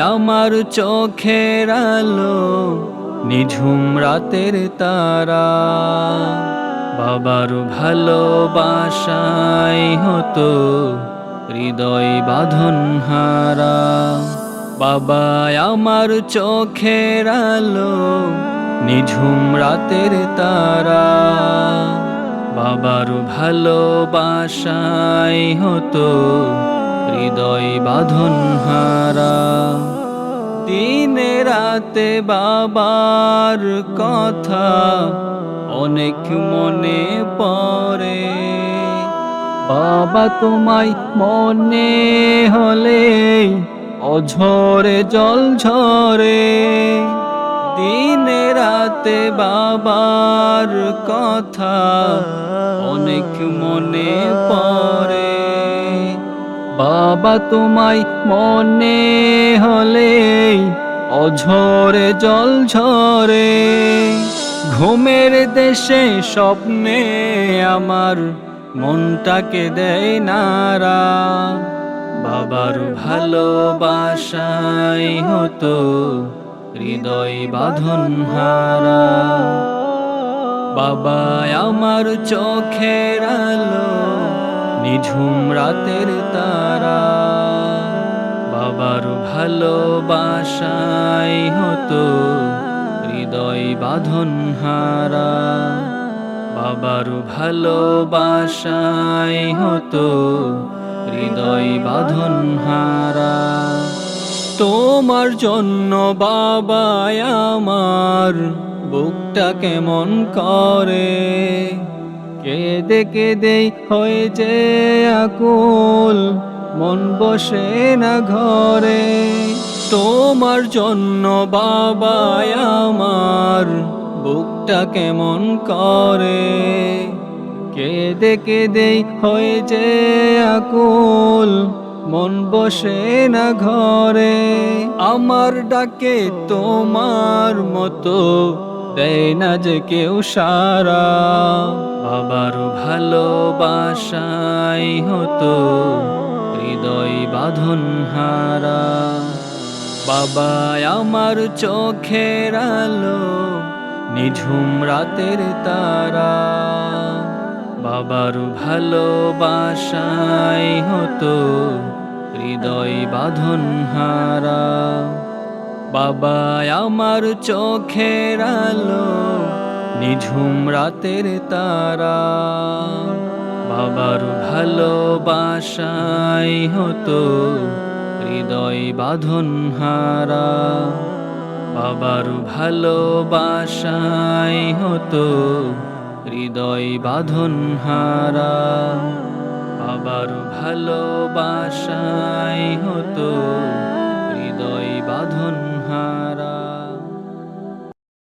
আমার চোখের আলো, নিঝুম রাতের তারা। বাবার ভালোবাসাই হতো হৃদয় বাঁধন হারা। বাবা আমার চোখের আলো, নিঝুম রাতের তারা। বাবার ভালোবাসাই হতো হৃদয় বাঁধন হারা। দিনে রাতে বাবার কথা অনেক মনে পড়ে। বাবা তোমায় মনে হলে অঝরে জল ঝরে। দিনে রাতে বাবার কথা অনেক মনে পড়ে। বাবা তোমায় মনে হলে অঝরে জল ঝরে। ঘুমের দেশে স্বপ্নে আমার মনটাকে দেয় নারা। বাবার ভালোবাসাই হতো হৃদয় বাঁধন হারা। বাবা আমার চোখের আলো নিঝুম রাতের তারা, বাবার ভালোবাসাই হতো হৃদয় বাঁধন হারা বাবার ভালোবাসাই হতো হৃদয় বাঁধন হারা তোমার জন্য বাবা আমার, বুকটা কেমন করে? কেঁদে কেঁদে হয়ে যে আকুল। মন বসে না ঘরে। তোমার জন্য বাবা আমার, বুকটা কেমন করে? কেঁদে কেঁদে হয়ে যে আকুল। মন বসে না ঘরে। আমার ডাকে তোমার মতো দেয় না যে কেউ সারা। বাবার ভালোবাসাই হতো হৃদয় বাঁধন হারা বাবা, আমার চোখের আলো নিঝুম রাতের তারা। বাবার ভালোবাসাই হতো হৃদয় বাঁধন হারা বাবা আমার চোখের আলো, নিঝুম রাতের তারা। বাবার ভালোবাসাই হতো হৃদয় বাঁধন হারা। বাবার ভালোবাসাই হতো হৃদয় বাঁধন হারা। বাবার ভালোবাসাই হতো